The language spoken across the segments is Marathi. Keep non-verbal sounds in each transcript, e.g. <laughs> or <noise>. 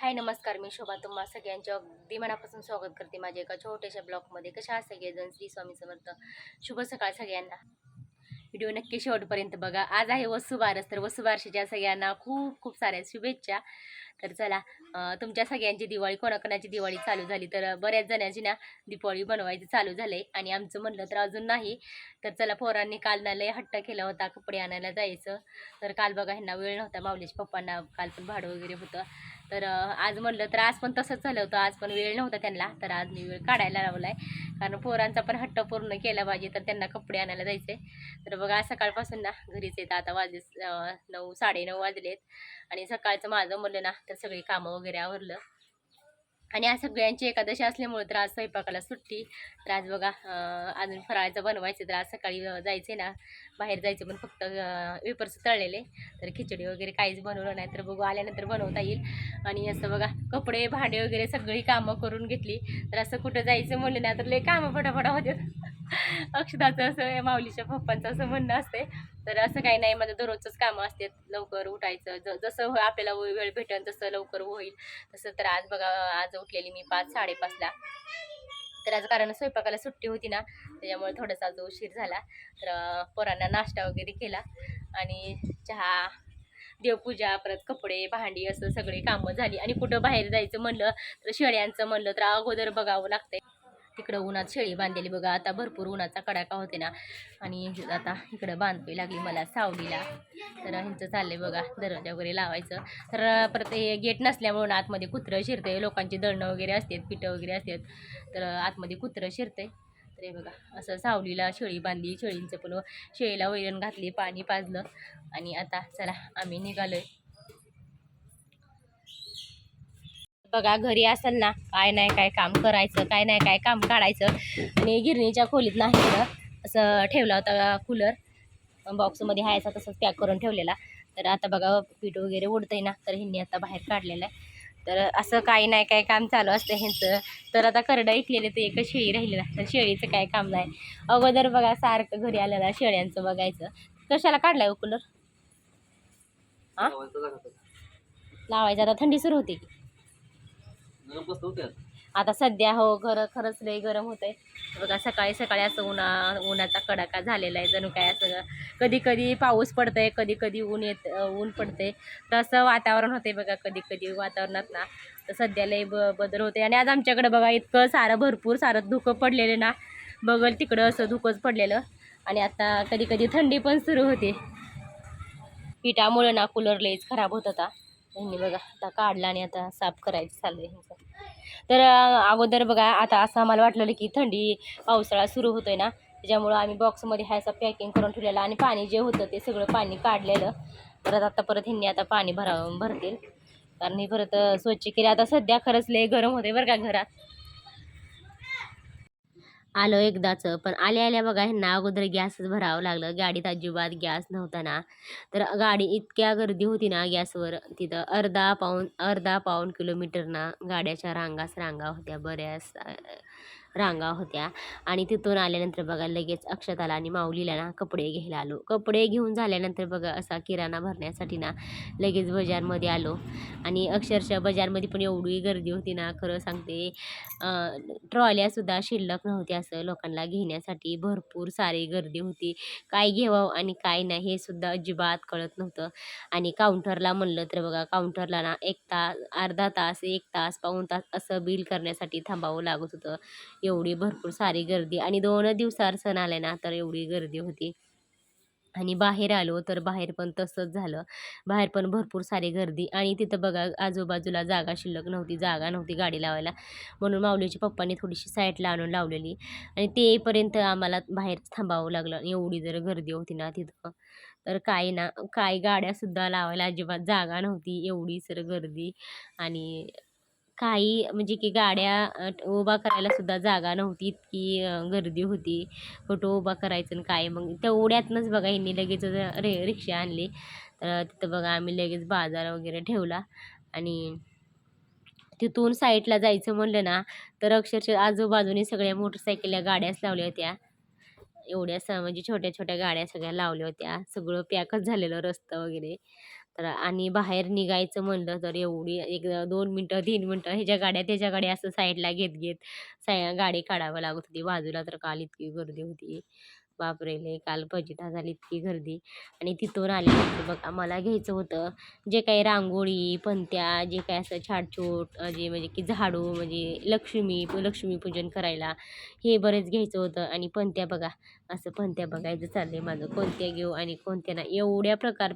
हाय नमस्कार. मी शोभा. तुम्हा सगळ्यांच्या अगदी मनापासून स्वागत करते माझ्या एका छोट्याशा ब्लॉगमध्ये. कशा आहात सगळेजण श्री स्वामी समर्थ. शुभ सकाळ सगळ्यांना. व्हिडिओ नक्की शेवटपर्यंत बघा. आज आहे वसुबारस. तर वसुबारशीच्या सगळ्यांना खूप खूप साऱ्या शुभेच्छा. तर चला तुमच्या सगळ्यांची दिवाळी कोणाकोणाची दिवाळी चालू झाली तर बऱ्याच जणांची ना दिवाळी बनवायची चालू झालंय. आणि आमचं म्हणलं तर अजून नाही. तर चला पोरांनी काल ना लय हट्ट केला होता कपडे आणायला जायचं. तर काल बघा ह्यांना वेळ नव्हता. माऊलीच्या पप्पांना काल पण भाडं वगैरे होतं. तर आज म्हणलं तर आज पण तसंच झालं होतं. आज पण वेळ नव्हता त्यांना. तर आज मी वेळ काढायला लावलाय. कारण पोरांचा पण हट्ट पूर्ण केला पाहिजे तर त्यांना कपडे आणायला जायचे तर बघा सकाळपासून ना घरीच येतं आता वाजले साडे नऊ साडेनऊ वाजलेत. आणि सकाळचं माझं म्हणलं ना तर सगळी कामं वगैरे आवरलं. आणि आज सगळ्यांची एकादशी असल्यामुळे तर आज स्वयंपाकाला सुट्टी. तर आज बघा अजून फराळाचं बनवायचं तर आज सकाळी अं, जायचं ना बाहेर जायचं पण फक्त वेपर्स तळलेले. तर खिचडी वगैरे काहीच बनवलं नाही. तर बघू आल्यानंतर बनवता येईल. आणि असं बघा कपडे भांडे वगैरे सगळी कामं करून घेतली. तर असं कुठं जायचं म्हणलं ना तर लय कामं फटाफटा होते <laughs> अक्षदाचं असं माऊलीच्या पप्पांचं असं म्हणणं असते तर असं काही नाही माझं दररोजच कामं असतात लवकर उठायचं ज जसं हो, आपल्याला वेळ भेटेल तसं लवकर होईल. तसं तर आज बघा आज उठलेली मी पाच साडेपाचला. तर आज कारण स्वयंपाकाला सुट्टी होती ना त्याच्यामुळे थोडासा आज उशीर झाला तर पोरांना नाश्ता वगैरे केला. आणि चहा देवपूजा परत कपडे भांडी असं सगळी कामं झाली. आणि कुठं बाहेर जायचं म्हणलं तर शेळ्यांचं म्हणलं तर अगोदर बघावं लागतंय. तिकडं उन्हात शेळी बांधलेली बघा. आता भरपूर उन्हाचा कडाका होते ना. आणि आता इकडं बांधवी लागली मला सावलीला. तर ह्यांचं चाललंय बघा दरवाजा वगैरे लावायचं. तर परत हे गेट नसल्यामुळं आतमध्ये कुत्रं शिरते लोकांची दळणं वगैरे असतात पिठं वगैरे असतात. तर आतमध्ये कुत्रं शिरते तर हे बघा असं सावलीला शेळी बांधली. शेळींचं पण शेळीला वैरण घातली पाणी पाजलं. आणि आता चला आम्ही निघालोय. बघा घरी असेल ना काय नाही काय काम करायचं काय नाही काय काम काढायचं. आणि गिरणीच्या खोलीत नाही असं ठेवला होता कूलर बॉक्समध्ये आहे असा तसंच पॅक करून ठेवलेला. तर आता बघा पीठ वगैरे उडतंय ना तर ह्यांनी आता बाहेर काढलेलं आहे. तर असं काही नाही काय काम चालू असतं ह्यांचं. तर आता करडं ऐकलेले ते एकच शेळी राहिलेला. तर शेळीचं काय काम नाही. अगोदर बघा सारखं घरी आलेलं शेळ्यांचं बघायचं. कशाला काढलाय कूलर हा लावायचं. आता थंडी सुरू होते की. आता? सध्या हो घर खरंच लय गरम होत आहे बघा सकाळी सकाळी असं उन्हा उन्हाचा कडाका झालेला आहे जणू काय असं कधी कधी पाऊस पडतंय कधी कधी ऊन येत ऊन पडतंय. तर असं वातावरण होते बघा कधी कधी वातावरणात ना. तर सध्या लय ब बदल होते आणि आज आमच्याकडे बघा इतकं सारं भरपूर सारं धुकं पडलेलं ना. बगल तिकडं असं धुकंच पडलेलं. आणि आता कधी कधी थंडी पण सुरू होते. पिठामुळं ना कूलर लईच खराब होत होता ह्यांनी बघा आता काढला आणि आता साफ करायचं चाललं ह्यांचं. तर अगोदर बघा आता असं आम्हाला वाटलेलं की थंडी पावसाळा सुरू होतोय ना त्याच्यामुळं आम्ही बॉक्समध्ये ह्याचा पॅकिंग करून ठेवलेलं आणि पाणी जे होतं ते सगळं पाणी काढलेलं. परत आता परत ह्यांनी आता पाणी भरा भरतील. कारण हे परत स्वच्छ केले. आता सध्या खरंच लय गरम होते बरं का घरात. आलो एकदाचं. पण आल्या आल्या बघा ह्यांना अगोदर गॅसच भरावं लागलं. गाडीत अजिबात गॅस नव्हता ना. तर गाडी इतक्या गर्दी होती ना गॅसवर तिथं अर्धा पाऊन अर्धा पाऊण किलोमीटर ना गाड्याच्या रांगाच रांगा होत्या बऱ्याच. रांगा होत्या. आणि तिथून आल्यानंतर बघा लगेच अक्षताला आणि माऊलीला ना कपडे घ्यायला आलो. कपडे घेऊन झाल्यानंतर बघा असा किराणा भरण्यासाठी ना लगेच बजारमध्ये आलो. आणि अक्षरशः बजारमध्ये पण एवढी गर्दी होती ना खरं सांगते. ट्रॉल्यासुद्धा शिल्लक नव्हत्या असं लोकांना घेण्यासाठी. भरपूर सारी गर्दी होती. काय घेवावं आणि काय नाही हे सुद्धा अजिबात कळत नव्हतं. आणि काउंटरला म्हणलं तर बघा काउंटरला ना एक तास अर्धा तास एक तास पाऊण तास असं बिल करण्यासाठी थांबावं लागत होतं. एवढी भरपूर सारी गर्दी. आणि दोन दिवसावर सण आले ना तर एवढी गर्दी होती. आणि बाहेर आलो तर बाहेर पण तसंच झालं. बाहेर पण भरपूर सारी गर्दी. आणि तिथं बघा आजूबाजूला जागा शिल्लक नव्हती जागा नव्हती गाडी लावायला. म्हणून माऊलीच्या पप्पांनी थोडीशी साईडला आणून लावलेली. आणि तेपर्यंत आम्हाला बाहेर थांबावं लागलं. एवढी जर गर्दी होती ना तिथं. तर काय ना काय गाड्यासुद्धा लावायला अजिबात जागा नव्हती. एवढी सर गर्दी. आणि काही म्हणजे की गाड्या उभा करायला सुद्धा जागा नव्हती इतकी गर्दी होती. कुठं उभा करायचं आणि काय? मग तेवढ्यातनंच बघा ह्यांनी लगेच रे रिक्षा आणली तर तिथं बघा आम्ही लगेच बाजार वगैरे ठेवला. आणि तिथून साईडला जायचं म्हणलं ना तर अक्षरशः आजूबाजूने सगळ्या मोटरसायकलला गाड्याच लावल्या होत्या. एवढ्या स म्हणजे छोट्या छोट्या गाड्या सगळ्या लावल्या होत्या. सगळं पॅकच झालेलं रस्तं वगैरे. तर आणि बाहेर निघायचं म्हणलं तर एवढी एक दोन मिनटं तीन मिनटं ह्याच्या गाड्या त्याच्या गाड्या असं साईडला घेत घेत साय गाडी काढावं लागत होती. बाजूला तर काल इतकी गर्दी होती. बापरे! लय काल फजिता झाली इतकी गर्दी आणि तिथून आल्यानंतर बघा. मला घ्यायचं होतं जे काही रांगोळी पंत्या जे काही असं छाटछूट जे म्हणजे की झाडू म्हणजे लक्ष्मी लक्ष्मीपूजन करायला हे बरेच घ्यायचं होतं. आणि पंत्या बघा असं पंत्या बघायचं चाललंय माझं. कोणत्या घेऊ आणि कोणत्या ना एवढ्या प्रकार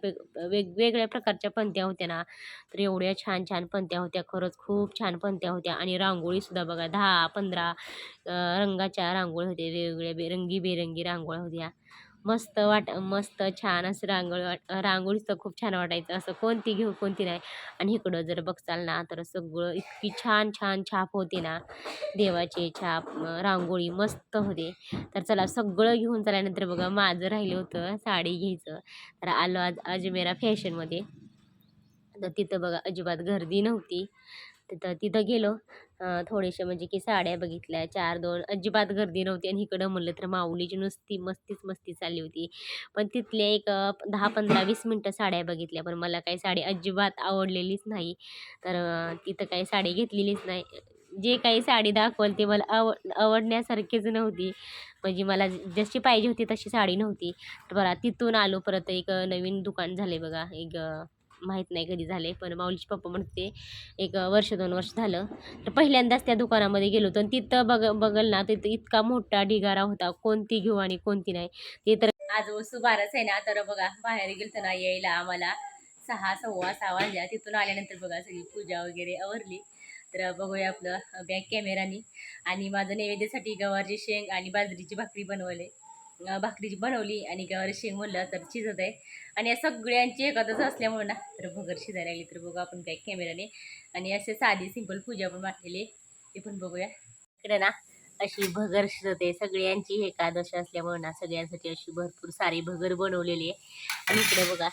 वेगवेगळ्या प्रकारच्या पंत्या होत्या ना तर एवढ्या छान छान पंत्या होत्या. खरंच खूप छान पंत्या होत्या. आणि रांगोळीसुद्धा बघा दहा पंधरा रंगाच्या रांगोळी होत्या. वेगवेगळ्या बेरंगीबेरंगी रांगोळी रांगोळ होत्या मस्त वाट मस्त छान असं रांगोळी वाट रांगोळीच तर खूप छान वाटायचं. असं कोणती घेऊ कोणती नाही. आणि इकडं जर बघचाल ना तर सगळं इतकी छान छान छाप होते ना. देवाचे छाप रांगोळी मस्त होते. तर चला सगळं घेऊन चल्यानंतर बघा माझं राहिलं होतं साडी घ्यायचं. तर आलो आज अजमेरा फॅशनमध्ये. तर तिथं बघा अजिबात गर्दी नव्हती. तिथं तिथं गेलो. थोडेसे म्हणजे की साड्या बघितल्या चार दोन अजिबात गर्दी नव्हती आणि इकडं म्हणलं तर माऊलीची नुसती मस्तीच मस्ती चालली होती. पण तिथले एक दहा पंधरा वीस मिनटं साड्या बघितल्या पण मला काही साडी अजिबात आवडलेलीच नाही. तर तिथं काही साडी घेतलेलीच नाही. जे काही साडी दाखवल ते मला आव आवडण्यासारखीच नव्हती. म्हणजे मला जशी पाहिजे होती तशी साडी नव्हती. तर बघा तिथून आलो परत एक नवीन दुकान झाले बघा एक माहीत नाही कधी झाले पण माऊलीचे पप्पा म्हणते एक वर्ष दोन वर्ष झालं. तर पहिल्यांदाच त्या दुकानामध्ये गेलो होतो आणि तिथं बघ बघल ना तिथं इतका मोठा ढिगारा होता कोणती घेऊ आणि कोणती नाही. ते तर आज वस्तू बारच आहे ना तर बघा बाहेर गेलतो ना यायला आम्हाला सहा सव्वा सहा वाजल्या. तिथून आल्यानंतर बघा सगळी पूजा वगैरे आवरली. तर बघूया आपलं बॅक कॅमेरानी. आणि माझं नैवेद्यासाठी गवारची शेंग आणि बाजरीची भाकरी बनवले. भाकरीची बनवली आणि गावाला शेंग म्हणलं तर शिजत आहे. आणि या सगळ्यांची एकत्रच असल्यामुळे ना तर भगर शिजायला लागली. तर बघू आपण काय कॅमेराने आणि असे साधी सिंपल पूजा पण वाटलेली ते पण बघूया. इकडे ना अशी भगर शिजते. सगळ्यांची एकादशी असल्यामुळे ना सगळ्यांसाठी अशी भरपूर सारी भगर बनवलेली आहे. आणि इकडे बघा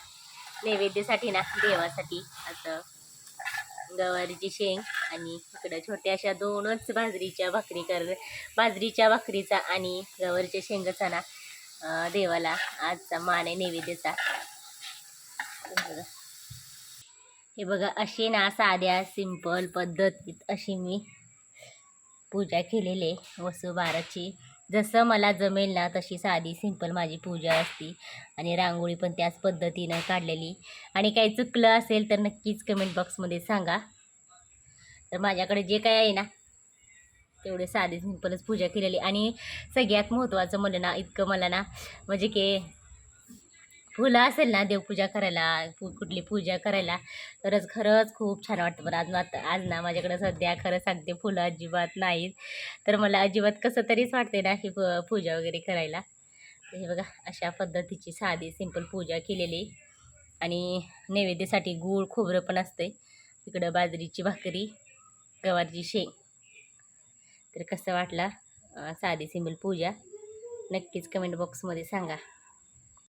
नैवेद्यासाठी ना देवासाठी असं गवारीची शेंग आणि इकडं छोट्या अशा दोनच बाजरीच्या भाकरी कर बाजरीच्या भाकरीचा आणि गवारीच्या शेंगाचा ना देवाला आजचा मान आहे नैवेद्याचा हे बघा. हे बघा अशी ना साध्या सिंपल पद्धतीत अशी मी पूजा केलेली आहे वसुबाराची जसं मला जमेल ना तशी साधी सिंपल माझी पूजा असती. आणि रांगोळी पण त्याच पद्धतीनं काढलेली. आणि काही चुकलं असेल तर नक्कीच कमेंट बॉक्समध्ये सांगा. तर माझ्याकडे जे काय आहे ना तेवढे साधी सिंपलच पूजा केलेली. आणि सगळ्यात महत्त्वाचं म्हणलं ना इतकं मला ना म्हणजे की फुलं असेल ना देवपूजा करायला पू कुठली पूजा करायला तरच खरंच खूप छान वाटतं पण आज आता आज ना माझ्याकडं सध्या खरं सांगते फुलं अजिबात नाहीत. तर मला अजिबात कसं तरीच वाटते ना ही पूजा वगैरे करायला. हे बघा अशा पद्धतीची साधी सिंपल पूजा केलेली. आणि नैवेद्यासाठी गूळ खोबरं पण असते इकडं बाजरीची भाकरी गवारची शेंग. तर कसं वाटला? साधी सिंपल पूजा. नक्कीच कमेंट बॉक्समध्ये सांगा.